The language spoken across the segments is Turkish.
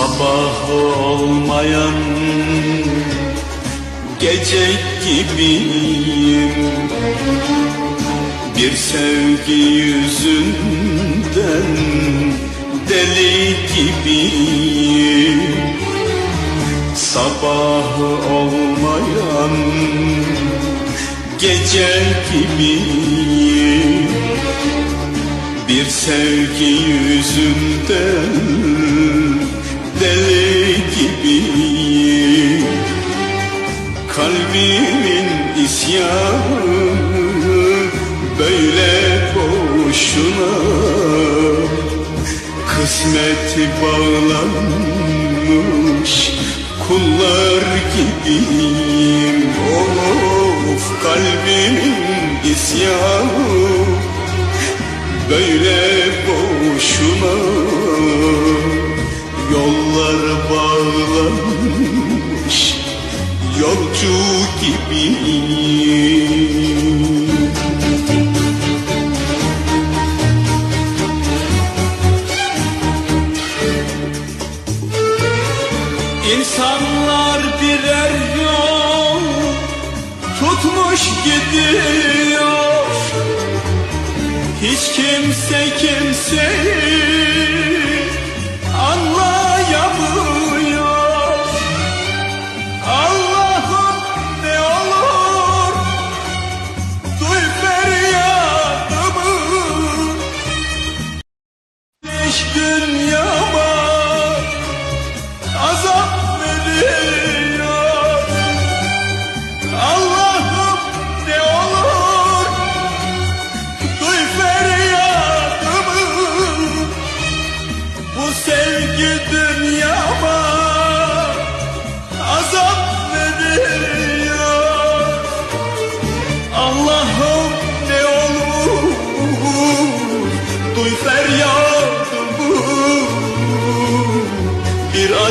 Sabah olmayan gece gibiyim. Bir sevgi yüzünden deli gibiyim. Sabah olmayan gece gibiyim. Bir sevgi yüzünden Kalbimin isyanı böyle boşuna. Kısmeti bağlanmış kullar gibiyim. Of kalbimin isyanı böyle boşuna İnsanlar birer yol tutmuş gidiyor. Hiç kimse kimseyi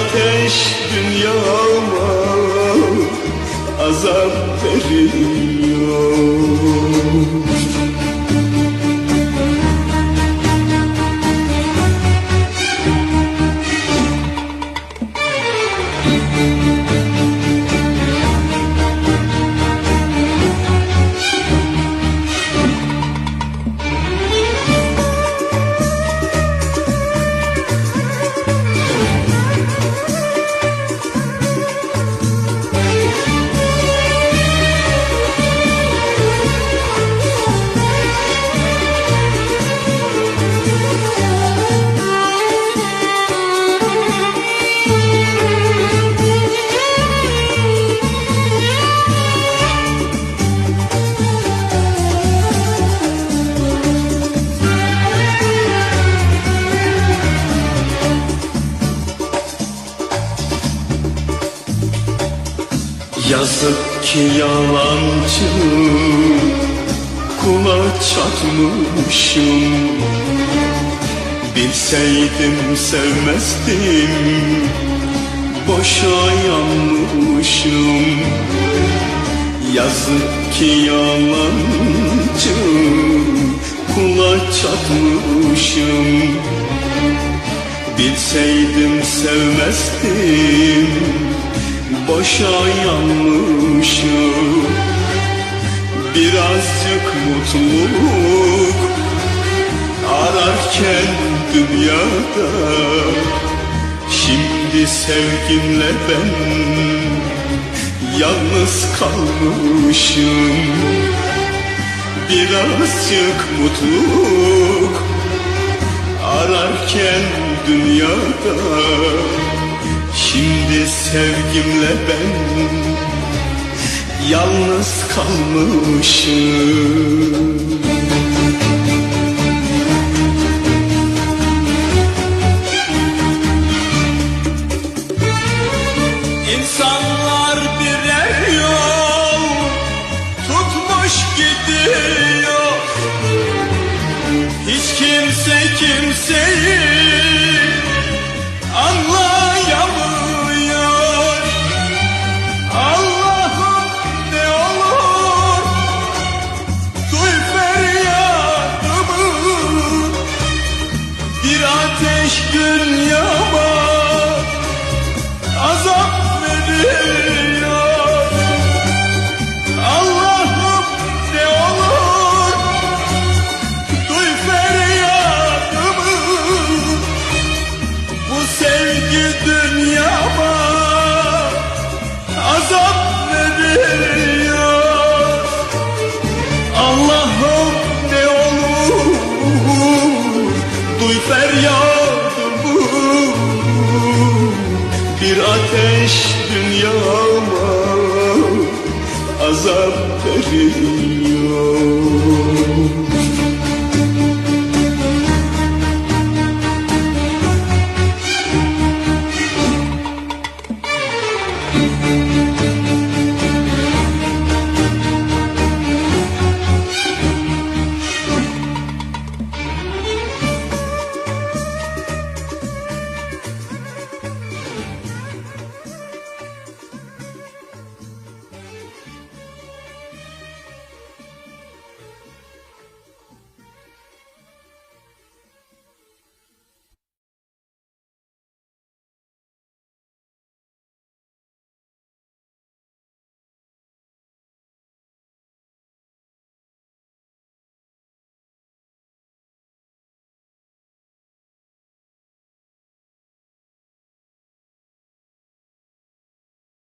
ateş dünyama Azap veriyor Yazık ki yalancı kula çatmışım. Bilseydim sevmezdim boşa yanmışım. Yazık ki yalancı kula çatmışım. Bilseydim sevmezdim Boşa yanmışım. Birazcık mutluluk Ararken dünyada. Şimdi sevgimle ben Yalnız kalmışım. Birazcık mutluluk ararken dünyada Şimdi sevgimle ben yalnız kalmışım. İnsanlar birer yol tutmuş gidiyor. Hiç kimse kimseyi ateş dünyama azap veriyor Allah'ım ne olur duy feryadımı. Bu sevgi dünyama azap veriyor Allah'ım ne olur duy feryadımı Bir ateş dünyama azap veriyor